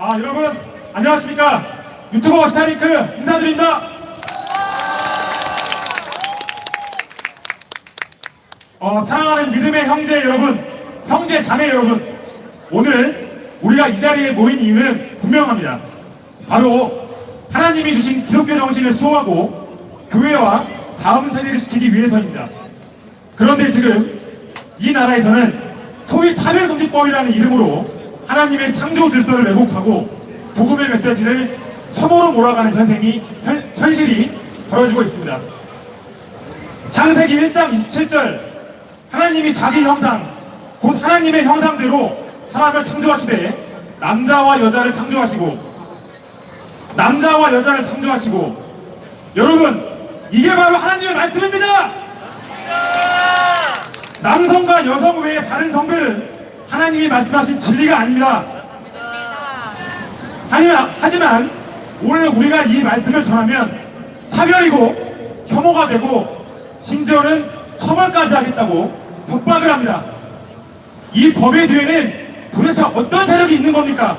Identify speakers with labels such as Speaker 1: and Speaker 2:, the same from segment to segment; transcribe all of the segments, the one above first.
Speaker 1: 아 여러분 안녕하십니까 유튜버 스타링크 인사드립니다. 어, 사랑하는 믿음의 형제 여러분, 형제 자매 여러분, 오늘 우리가 이 자리에 모인 이유는 분명합니다. 바로 하나님이 주신 기독교 정신을 수호하고 교회와 다음 세대를 지키기 위해서입니다. 그런데 지금 이 나라에서는 소위 차별금지법이라는 이름으로 하나님의 창조 질서를 왜곡하고 복음의 메시지를 혐오로 몰아가는 현생이 현, 현실이 벌어지고 있습니다. 창세기 1장 27절 하나님이 자기 형상 곧 하나님의 형상대로 사람을 창조하시되 남자와 여자를 창조하시고 남자와 여자를 창조하시고 여러분 이게 바로 하나님의 말씀입니다. 남성과 여성 외에 다른 성별은 하나님이 말씀하신 진리가 아닙니다. 하지만, 하지만 오늘 우리가 이 말씀을 전하면 차별이고 혐오가 되고 심지어는 처벌까지 하겠다고 협박을 합니다. 이 법의 뒤에는 도대체 어떤 세력이 있는 겁니까?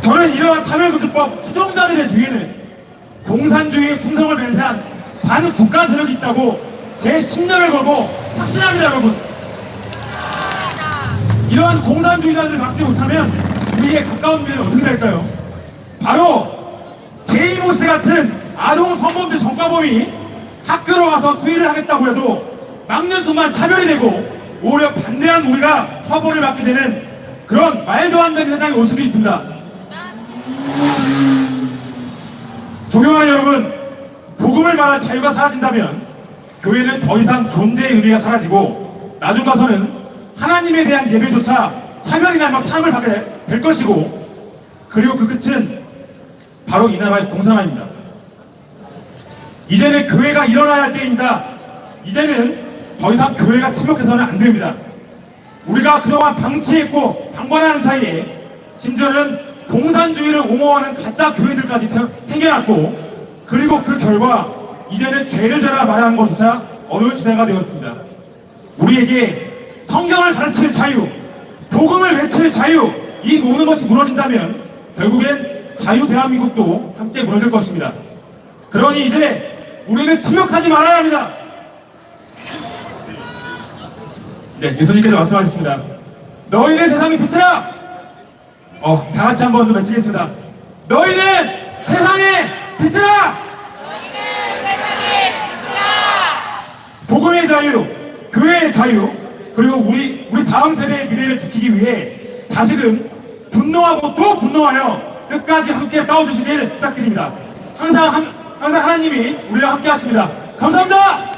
Speaker 1: 저는 이러한 차별금지법 추종자들의 뒤에는 공산주의에 충성을 맹세한 반국가 세력이 있다고 제 신념을 걸고 확신합니다, 여러분. 이러한 공산주의자들을 막지 못하면 우리의 가까운 미래는 어떻게 될까요? 바로 제이모스 같은 아동 성범죄 전과범이 학교로 와서 수의를 하겠다고 해도 막는 순간 차별이 되고 오히려 반대한 우리가 처벌을 받게 되는 그런 말도 안 되는 세상이 올 수도 있습니다. 존경하는 여러분, 복음을 말한 자유가 사라진다면 교회는 더 이상 존재의 의미가 사라지고 나중 가서는 하나님에 대한 예배조차 차별이나 막 탄압을 받게 될 것이고 그리고 그 끝은 바로 이 나라의 공산화입니다. 이제는 교회가 일어나야 할 때입니다. 이제는 더 이상 교회가 침묵해서는 안 됩니다. 우리가 그동안 방치했고 방관하는 사이에 심지어는 공산주의를 옹호하는 가짜 교회들까지 태- 생겨났고 그리고 그 결과 이제는 죄를 져라 말하는 것조차 어려운 시대가 되었습니다. 우리에게 성경을 가르칠 자유, 복음을 외칠 자유, 이 모든 것이 무너진다면 결국엔 자유 대한민국도 함께 무너질 것입니다. 그러니 이제 우리는 침묵하지 말아야 합니다. 네, 예수님께서 말씀하셨습니다. 너희는 세상의 빛이라! 어, 다 같이 한번 좀 외치겠습니다. 너희는 세상의 빛이라! 복음의 자유, 교회의 자유, 그리고 우리 우리 다음 세대의 미래를 지키기 위해 다시금 분노하고 또 분노하여 끝까지 함께 싸워주시길 부탁드립니다. 항상 한, 항상 하나님이 우리와 함께 하십니다. 감사합니다.